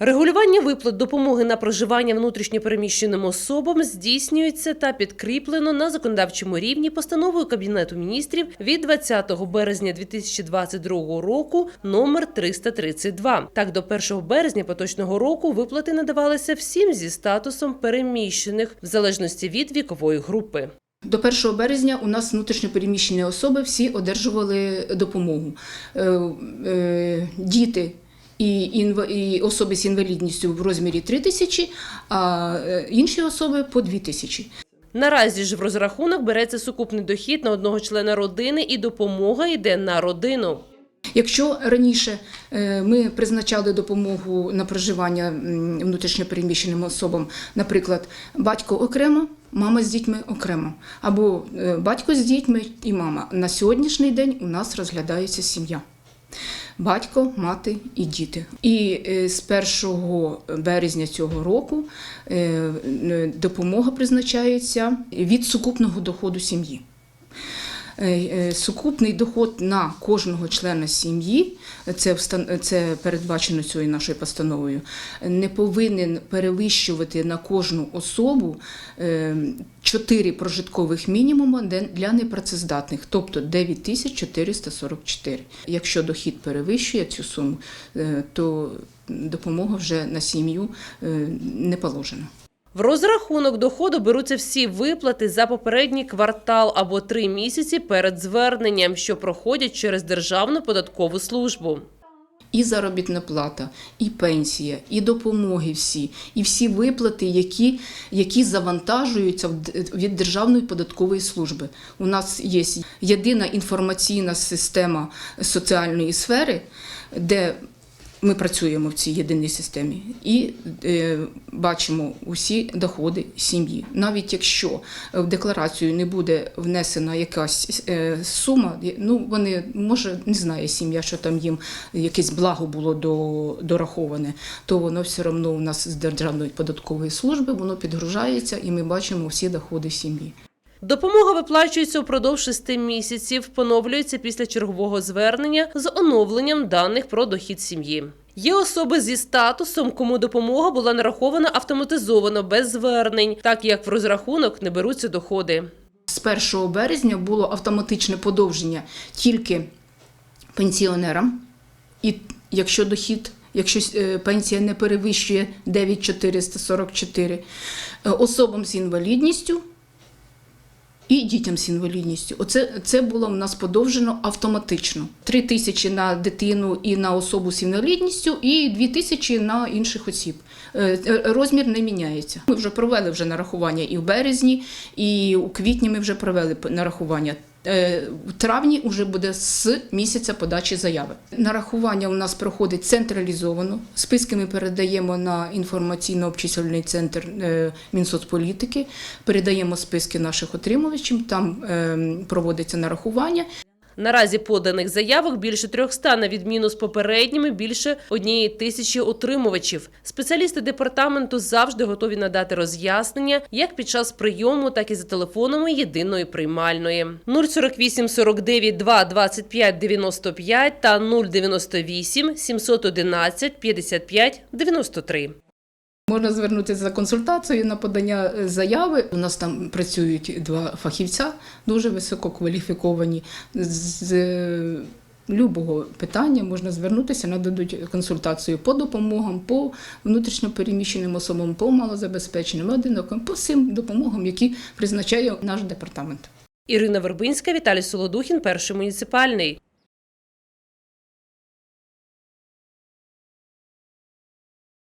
Регулювання виплат допомоги на проживання внутрішньопереміщеним особам здійснюється та підкріплено на законодавчому рівні постановою Кабінету міністрів від 20 березня 2022 року номер 332. Так, до 1 березня поточного року виплати надавалися всім зі статусом переміщених в залежності від вікової групи. До 1 березня у нас внутрішньопереміщені особи всі одержували допомогу. Е, е, Діти і, інва- і особи з інвалідністю в розмірі 3 тисячі, а е, інші особи по 2 тисячі. Наразі ж в розрахунок береться сукупний дохід на одного члена родини і допомога йде на родину. Якщо раніше е, ми призначали допомогу на проживання внутрішньопереміщеним особам, наприклад, батько окремо, мама з дітьми окремо, або е, батько з дітьми і мама. На сьогоднішній день у нас розглядається сім'я. Батько, мати і діти. І е, з 1 березня цього року е, допомога призначається від сукупного доходу сім'ї. Е, е, Сукупний доход на кожного члена сім'ї, це, це передбачено цією нашою постановою, не повинен перевищувати на кожну особу 4 прожиткових мінімума для непрацездатних, тобто 9444. Якщо дохід перевищує цю суму, е, то допомога вже на сім'ю е, не положена. В розрахунок доходу беруться всі виплати за попередній квартал або три місяці перед зверненням, що проходять через Державну податкову службу. І заробітна плата, і пенсія, і допомоги всі, і всі виплати, які, які завантажуються від Державної податкової служби. У нас є єдина інформаційна система соціальної сфери, де ми працюємо в цій єдиній системі і е, бачимо усі доходи сім'ї. Навіть якщо в декларацію не буде внесена якась е, сума, ну вони може не знає сім'я, що там їм якесь благо було до, дораховане, то воно все одно у нас з Державної податкової служби воно підгружається, і ми бачимо всі доходи сім'ї. Допомога виплачується упродовж шести місяців, поновлюється після чергового звернення з оновленням даних про дохід сім'ї. Є особи зі статусом, кому допомога була нарахована автоматизовано без звернень, так як в розрахунок не беруться доходи. З 1 березня було автоматичне подовження тільки пенсіонерам, і якщо дохід, якщо е, пенсія не перевищує 9444, е, особам з інвалідністю і дітям з інвалідністю. Оце це було в нас подовжено автоматично. Три тисячі на дитину і на особу з інвалідністю, і дві тисячі на інших осіб. Е, е, Розмір не міняється. Ми вже провели вже нарахування і в березні, і у квітні ми вже провели нарахування. Е, В травні вже буде з місяця подачі заяви. Нарахування у нас проходить централізовано. Списки ми передаємо на інформаційно-обчислювальний центр е, Мінсоцполітики, передаємо списки наших отримувачів, там е, проводиться нарахування. Наразі поданих заявок більше 300, на відміну з попередніми більше однієї тисячі отримувачів. Спеціалісти департаменту завжди готові надати роз'яснення як під час прийому, так і за телефонами єдиної приймальної 048 49 2 25 95 та 098 711 55 93. Можна звернутися за консультацією на подання е, заяви. У нас там працюють два фахівця, дуже висококваліфіковані. З е, любого питання можна звернутися, нададуть консультацію по допомогам, по внутрішньопереміщеним особам, по малозабезпеченим одиноким, по всім допомогам, які призначає наш департамент. Ірина Вербинська, Віталій Солодухін, перший муніципальний.